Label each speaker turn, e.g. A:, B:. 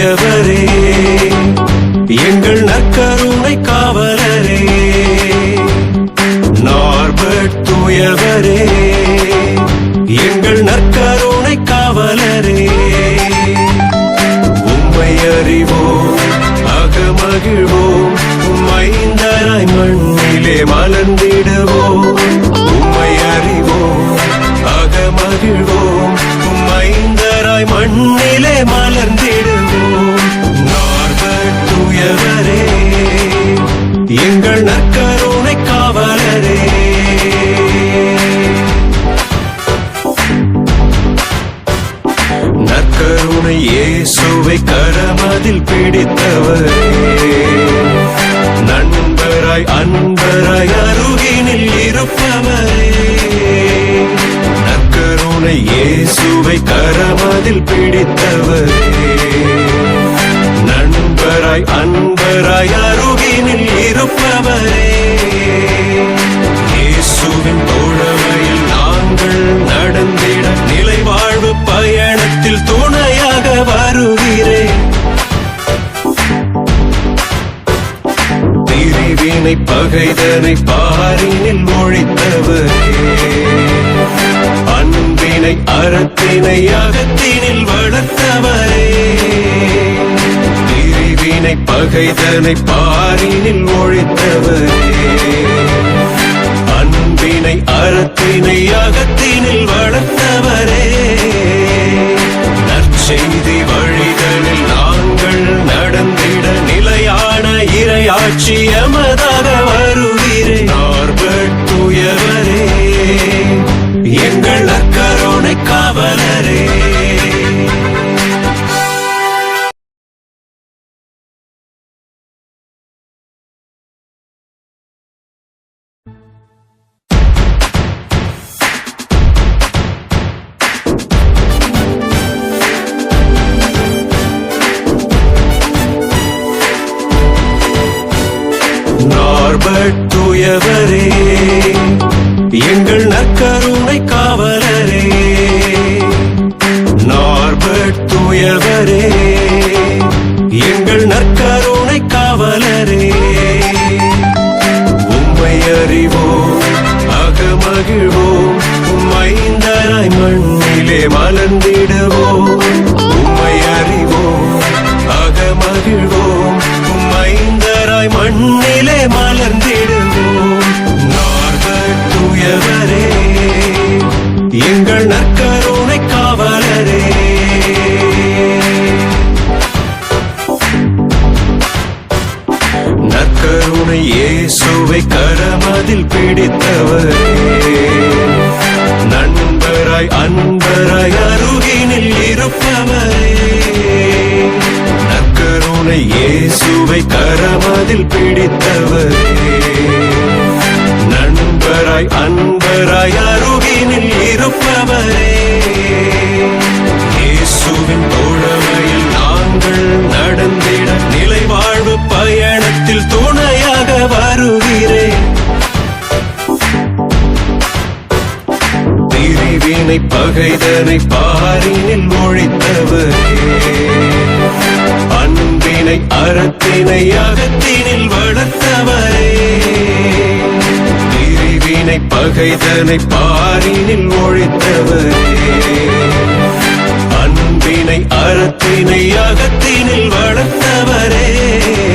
A: பெரியவரே எங்கள் நற்கருணை காவலரே. நார்பட் தூயவரே. எங்கள் நற்கருணை காவலரே. உம்மை அறிவோம் அகமகிழ்வோம். மைந்தராய் மண்ணிலே மலர்ந்திடுவோம். உம்மை அறிவோம் அகமகிழ்வோம். மைந்தராய் மண்ணிலே மலர்ந்திடு கரமதில் பிடித்தவரே. நண்பராய் அன்பராய் அருகினில் இருப்பவரே. நற்கருணை இயேசுவை கரமதில் பிடித்தவரே. நண்பராய் அன்பராய் அருகினில் இருப்பவரே. இயேசுவின் பகைதனை பாரினில் மொழித்தவரே அன்பினை அறத்தினை அகத்தினில் வளர்த்தவரே. பிரிவினை பகைதனை பாரினில் மொழித்தவரே அன்பினை அறத்தினை அகத்தினில் வளர்த்தவரே. இறையாட்சி எமதாக வருகிறேன் நார்பட் தூயவரே எங்கள் எங்கள் நற்கருணை காவலரே. நார்பட் தூயவரே. எங்கள் நற்கருணை காவலரே. உம்மை அறிவோம் அகமகிழ்வோம். உம்மைந்தராய் மண்ணிலே மலர்ந்திடுவோம். கரமதில் பிடித்தவரே. நண்பராய் அன்பராய் அருகினில் இருப்பவரே. நற்கருணை இயேசுவை கரமதில் பிடித்தவரே. நண்பராய் அன்பராய் அருகினில் இருப்பவரே. பிரிவினை பகைதனை பாரினில் ஒழித்தவரே. அன்பினை அறத்தினை அகத்தினில் வளர்த்தவரே. பிரிவினை பகைதனை பாரினில் ஒழித்தவரே. அன்பினை அறத்தினை அகத்தினில் வளர்த்தவரே.